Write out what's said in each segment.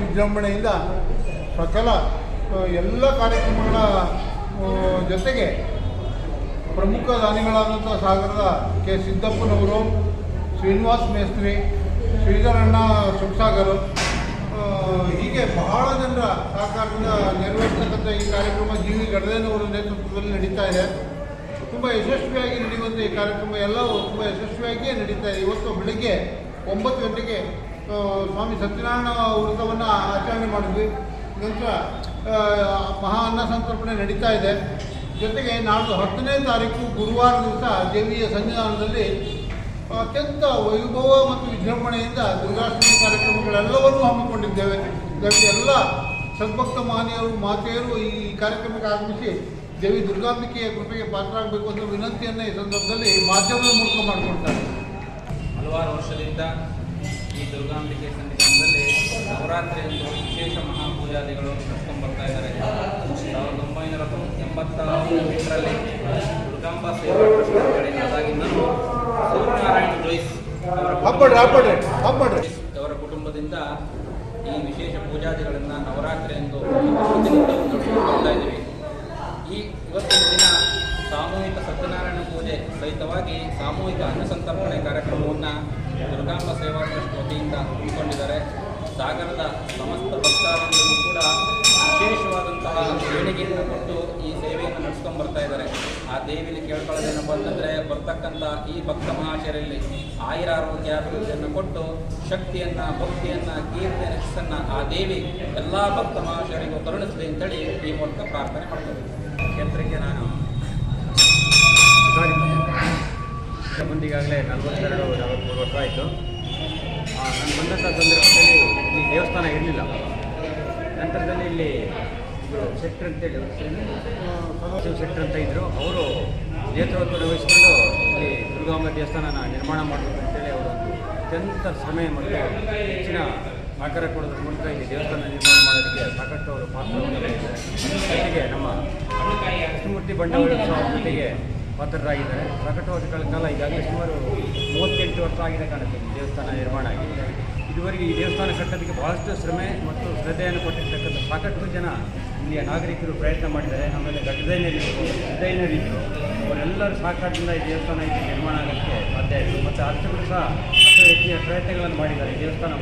ವಿಜೃಂಭಣೆಯಿಂದ ಸಕಲ ಎಲ್ಲ ಕಾರ್ಯಕ್ರಮಗಳ ಜೊತೆಗೆ ಪ್ರಮುಖ ದಾನಿಗಳಾದಂಥ ಸಾಗರದ ಕೆ ಸಿದ್ದಪ್ಪನವರು, ಶ್ರೀನಿವಾಸ್ ಮೇಸ್ತ್ರಿ, ಶ್ರೀಧರಣ್ಣ ಸುಖಸಾಗರ್ ಹೀಗೆ ಬಹಳ ಜನರ ಸಹಕಾರದಿಂದ ನೆರವೇರ್ತಕ್ಕಂಥ ಈ ಕಾರ್ಯಕ್ರಮ ಜಿ ವಿ ಗಡದೇನವರ ನೇತೃತ್ವದಲ್ಲಿ ನಡೀತಾ ಇದೆ. ತುಂಬ ಯಶಸ್ವಿಯಾಗಿ ನಡೆಯುವಂಥ ಈ ಕಾರ್ಯಕ್ರಮ ಎಲ್ಲವೂ ತುಂಬ ಯಶಸ್ವಿಯಾಗಿಯೇ ನಡೀತಾ ಇದೆ. ಇವತ್ತು ಬೆಳಿಗ್ಗೆ ಒಂಬತ್ತು ಗಂಟೆಗೆ ಸ್ವಾಮಿ ಸತ್ಯನಾರಾಯಣ ವೃತ್ತವನ್ನು ಆಚರಣೆ ಮಾಡಿದ್ವಿ. ನಂತರ ಮಹಾ ಅನ್ನ ಸಂತರ್ಪಣೆ ನಡೀತಾ ಇದೆ. ಜೊತೆಗೆ ನಾಡ್ದು ಹತ್ತನೇ ತಾರೀಕು ಗುರುವಾರ ದಿವಸ ದೇವಿಯ ಸನ್ನಿಧಾನದಲ್ಲಿ ಅತ್ಯಂತ ವೈಭವ ಮತ್ತು ವಿಜೃಂಭಣೆಯಿಂದ ದುರ್ಗಾಷ್ಟಮಿ ಕಾರ್ಯಕ್ರಮಗಳೆಲ್ಲವನ್ನೂ ಹಮ್ಮಿಕೊಂಡಿದ್ದೇವೆ. ಇದಕ್ಕೆ ಎಲ್ಲ ಸದ್ಭಕ್ತ ಮಹನೀಯರು, ಮಾತೆಯರು ಈ ಕಾರ್ಯಕ್ರಮಕ್ಕೆ ಆಗಮಿಸಿ ದೇವಿ ದುರ್ಗಾಂಬಿಕೆಯ ಕೃಪೆಗೆ ಪಾತ್ರರಾಗಬೇಕು ಅಂತ ವಿನಂತಿಯನ್ನು ಈ ಸಂದರ್ಭದಲ್ಲಿ ಮಾಧ್ಯಮದ ಮೂಲಕ ಮಾಡಿಕೊಳ್ತಾರೆ. ಹಲವಾರು ವರ್ಷದಿಂದ ದುರ್ಗಾಂಬಿಕೆ ಸನ್ನಿಧಾನದಲ್ಲಿ ನವರಾತ್ರಿ ಎಂದು ವಿಶೇಷ ಮಹಾಪೂಜಾದಿಗಳು ನಡೆಸ್ಕೊಂಡು ಬರ್ತಾ ಇದ್ದಾರೆ. ಸಾವಿರದ ಒಂಬೈನೂರ ಎಂಬತ್ತ ಎಂಟರಲ್ಲಿ ದುರ್ಗಾಂಬ ಸೇವಾ ಟ್ರಸ್ಟ್ ಸೂರ್ಯನಾರಾಯಣ ಜೋಯಿಸ್ ಅವರ ಕುಟುಂಬದಿಂದ ಈ ವಿಶೇಷ ಪೂಜಾದಿಗಳನ್ನು ನವರಾತ್ರಿ ಎಂದು ಪ್ರತಿನಿತ್ಯವೂ ನಡೆಸ್ಕೊಂಡು ಬರ್ತಾ ಇದ್ದೀವಿ. ಈ ಇವತ್ತಿನ ದಿನ ಸಾಮೂಹಿಕ ಸತ್ಯನಾರಾಯಣ ಪೂಜೆ ಸಹಿತವಾಗಿ ಸಾಮೂಹಿಕ ಅನ್ನಸಂತರ್ಪಣೆ ಕಾರ್ಯಕ್ರಮವನ್ನು ದುರ್ಗಾಂಬ ಸೇವಾ ಟ್ರಸ್ಟ್ ವತಿಯಿಂದ ಹಮ್ಮಿಕೊಂಡಿದ್ದಾರೆ. ಸಾಗರದ ಸಮಸ್ತ ಭಕ್ತಾದಿಗಳಿಗೂ ಕೂಡ ವಿಶೇಷವಾದಂತಹ ದೇಣಿಗೆಯನ್ನು ಕೊಟ್ಟು ಈ ಸೇವೆಯನ್ನು ನಡೆಸ್ಕೊಂಡು ಬರ್ತಾ ಇದ್ದಾರೆ. ಆ ದೇವಿಯಲ್ಲಿ ಕೇಳ್ಕೊಳ್ಳೋದೇನಪ್ಪ ಅಂತಂದರೆ ಬರ್ತಕ್ಕಂಥ ಈ ಭಕ್ತ ಮಹಾಶಯರಲ್ಲಿ ಆಯುರ ಅಭಿವೃದ್ಧಿಯನ್ನು ಕೊಟ್ಟು ಶಕ್ತಿಯನ್ನು, ಭಕ್ತಿಯನ್ನು ಕೀರ್ತಿ ಯಶಸ್ಸನ್ನು ಆ ದೇವಿ ಎಲ್ಲ ಭಕ್ತ ಮಹಾಶಯರಿಗೂ ಕರುಣಿಸಲಿ ಅಂತೇಳಿ ಈ ಮೂಲಕ ಪ್ರಾರ್ಥನೆ ಮಾಡ್ತಾರೆ ಕ್ಷೇತ್ರಕ್ಕೆ ನಾನು ಬಂದಿಗಾಗಲೇ ನಲವತ್ತೆರಡು ನಲವತ್ತ್ಮೂರು ವರ್ಷ ಆಯಿತು. ನಾನು ಬಂದಂಥ ಸಂದರ್ಭದಲ್ಲಿ ಇಲ್ಲಿ ದೇವಸ್ಥಾನ ಇರಲಿಲ್ಲ. ನಂತರದಲ್ಲಿ ಇಲ್ಲಿ ಇಬ್ಬರು ಶೆಟ್ರ್ ಅಂತೇಳಿ ಸದಾಶಿವ ಶೆಟ್ರ್ ಅಂತ ಇದ್ದರು ಅವರು ನೇತೃತ್ವ ವಹಿಸಿಕೊಂಡು ಇಲ್ಲಿ ದುರ್ಗಾಂಬ ದೇವಸ್ಥಾನನ ನಿರ್ಮಾಣ ಮಾಡಬೇಕು ಅಂತೇಳಿ ಅವರು ಅತ್ಯಂತ ಶ್ರಮೆ ಮತ್ತು ಹೆಚ್ಚಿನ ಸಹಕಾರ ಕೊಡೋದ್ರ ಮೂಲಕ ಇಲ್ಲಿ ದೇವಸ್ಥಾನ ನಿರ್ಮಾಣ ಮಾಡೋದಕ್ಕೆ ಸಾಕಷ್ಟು ಅವರು ಪಾತ್ರವನ್ನು ಜೊತೆಗೆ ನಮ್ಮ ಕೃಷ್ಣಮೂರ್ತಿ ಬಂಡವಾಳ ಜೊತೆಗೆ ಪಾತ್ರರಾಗಿದ್ದಾರೆ ಪ್ರಕಟವಾದ ಕಾಲ ಈಗಾಗಲೇ ಸುಮಾರು ಮೂವತ್ತೆಂಟು ವರ್ಷ ಆಗಿದೆ ಕಾಣುತ್ತೆ. ದೇವಸ್ಥಾನ ನಿರ್ಮಾಣ ಆಗಿದೆ ಇದುವರೆಗೆ ಈ ದೇವಸ್ಥಾನ ಕಟ್ಟೋದಕ್ಕೆ ಬಹಳಷ್ಟು ಶ್ರಮೆ ಮತ್ತು ಶ್ರದ್ಧೆಯನ್ನು ಕೊಟ್ಟಿರ್ತಕ್ಕಂಥ ಸಾಕಷ್ಟು ಜನ ಇಲ್ಲಿಯ ನಾಗರಿಕರು ಪ್ರಯತ್ನ ಮಾಡಿದ್ದಾರೆ. ಆಮೇಲೆ ಡಿಸೈನರ್ ಡಿಸೈನರ್ ಅವರೆಲ್ಲರೂ ಸಹಕಾರದಿಂದ ಈ ದೇವಸ್ಥಾನ ಇಲ್ಲಿ ನಿರ್ಮಾಣ ಆಗೋಕ್ಕೆ ಸಾಧ್ಯ ಆಯಿತು. ಮತ್ತು ಅರ್ಚಕರು ಸಹ ಅಷ್ಟು ಹೆಚ್ಚಿನ ಪ್ರಯತ್ನಗಳನ್ನು ಮಾಡಿದ್ದಾರೆ. ದೇವಸ್ಥಾನ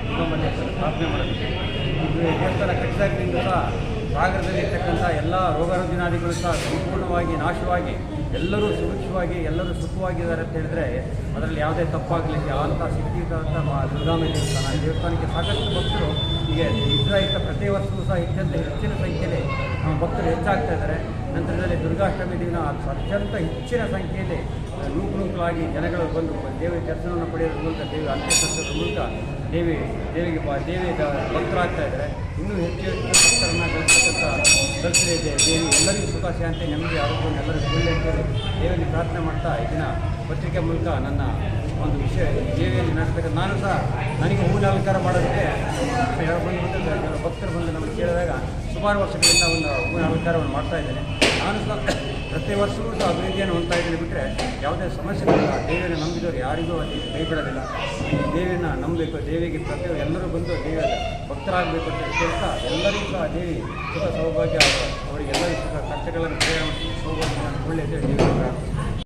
ದೇವಸ್ಥಾನ ಸ್ಥಾಪನೆ ಮಾಡೋದಕ್ಕೆ. ಇದು ದೇವಸ್ಥಾನ ಕಟ್ಟಿದಾಗಲಿಂದ ಸಹ ಸಾಗರದಲ್ಲಿ ಇರ್ತಕ್ಕಂಥ ಎಲ್ಲ ರೋಗ ರುಜಿನಾದಿಗಳು ಸಹ ಸಂಪೂರ್ಣವಾಗಿ ನಾಶವಾಗಿ, ಎಲ್ಲರೂ ಸುರಕ್ಷವಾಗಿ ಎಲ್ಲರೂ ಸುಖವಾಗಿದ್ದಾರೆ ಅಂತ ಹೇಳಿದ್ರೆ ಅದರಲ್ಲಿ ಯಾವುದೇ ತಪ್ಪಾಗಲಿಕ್ಕೆ ಅಂಥ ಶಕ್ತಿಯುತ ಮಾ ದುರ್ಗಾಮಿ ದೇವಸ್ಥಾನ ದೇವಸ್ಥಾನಕ್ಕೆ ಸಾಕಷ್ಟು ಭಕ್ತರು ಈಗ ಇದ್ರಾಯಿತ ಪ್ರತಿ ವರ್ಷವೂ ಸಹ ಇತ್ಯಂತ ಹೆಚ್ಚಿನ ಸಂಖ್ಯೆಯಲ್ಲಿ ಭಕ್ತರು ಹೆಚ್ಚಾಗ್ತಾ ಇದ್ದಾರೆ. ನಂತರದಲ್ಲಿ ದುರ್ಗಾಷ್ಟಮಿ ದಿನ ಅತ್ಯಂತ ಹೆಚ್ಚಿನ ಸಂಖ್ಯೆಯಲ್ಲಿ ನೂಕು ನೂಕಲಾಗಿ ಜನಗಳು ಬಂದು ದೇವಿ ದರ್ಶನವನ್ನು ಪಡೆಯೋದ್ರ ಮೂಲಕ ದೇವಿ ಅಂತ್ಯಸಂತದ ಮೂಲಕ ದೇವಿ, ದೇವಿಗೆ ಬಾ ದೇವಿ ದ- ಭಕ್ತರಾಗ್ತಾ ಇದ್ದಾರೆ. ಇನ್ನೂ ಹೆಚ್ಚು ಹೆಚ್ಚು ಭಕ್ತರನ್ನು ಗಳಿಸತಕ್ಕಂಥ ಇದೆ. ದೇವಿ, ಎಲ್ಲರಿಗೂ ಸುಖ, ಶಾಂತಿ, ನೆಮ್ಮದಿ ಆರೋಗ್ಯ ಎಲ್ಲರಿಗೂ ಒಳ್ಳೆ ದೇವಿಯಲ್ಲಿ ಪ್ರಾರ್ಥನೆ ಮಾಡ್ತಾ ದಿನ ಪತ್ರಿಕೆ ಮೂಲಕ ನನ್ನ ಒಂದು ವಿಷಯ ದೇವಿಯಲ್ಲಿ ನಡೆಸ್ತಕ್ಕಂಥ ನಾನು ಸಹ ನನಗೆ ಹೂವಿನ ಅಲಂಕಾರ ಮಾಡೋದಕ್ಕೆ ಕೆಲವು ಭಕ್ತರು ಬಂದು ನಮಗೆ ಕೇಳಿದಾಗ ಸುಮಾರು ವರ್ಷಗಳಿಂದ ಒಂದು ಹೂವಿನ ಅಲಂಕಾರವನ್ನು ಮಾಡ್ತಾ ಇದ್ದೇನೆ. ನಾನು ಸಹ ಪ್ರತಿ ವರ್ಷವೂ ಸಹ ಅಭಿವೃದ್ಧಿಯನ್ನು ಹೊಂದ್ತಾ ಇದ್ದೀನಿ ಬಿಟ್ಟರೆ ಯಾವುದೇ ಸಮಸ್ಯೆಗಳಿಲ್ಲ. ದೇವಿಯನ್ನು ನಂಬಿದವರು ಯಾರಿಗೂ ಅಲ್ಲಿ ಕೈ ಬಿಡೋದಿಲ್ಲ ಈ ದೇವಿಯನ್ನು ನಂಬಬೇಕು, ದೇವಿಗೆ ಪ್ರತಿ ಎಲ್ಲರೂ ಬಂದು ದೇವಿಯ ಭಕ್ತರಾಗಬೇಕು ಅಂತ ಕೇಳ್ತಾ ಎಲ್ಲರಿಗೂ ಸಹ ದೇವಿ ಸುಖ ಸೌಭಾಗ್ಯ ಅವರಿಗೆಲ್ಲರಿಗೂ ಸುಖ ಕಷ್ಟಗಳನ್ನು ಸೌಭಾಗ್ಯ ಒಳ್ಳೆಯದೇ ದೇವಿ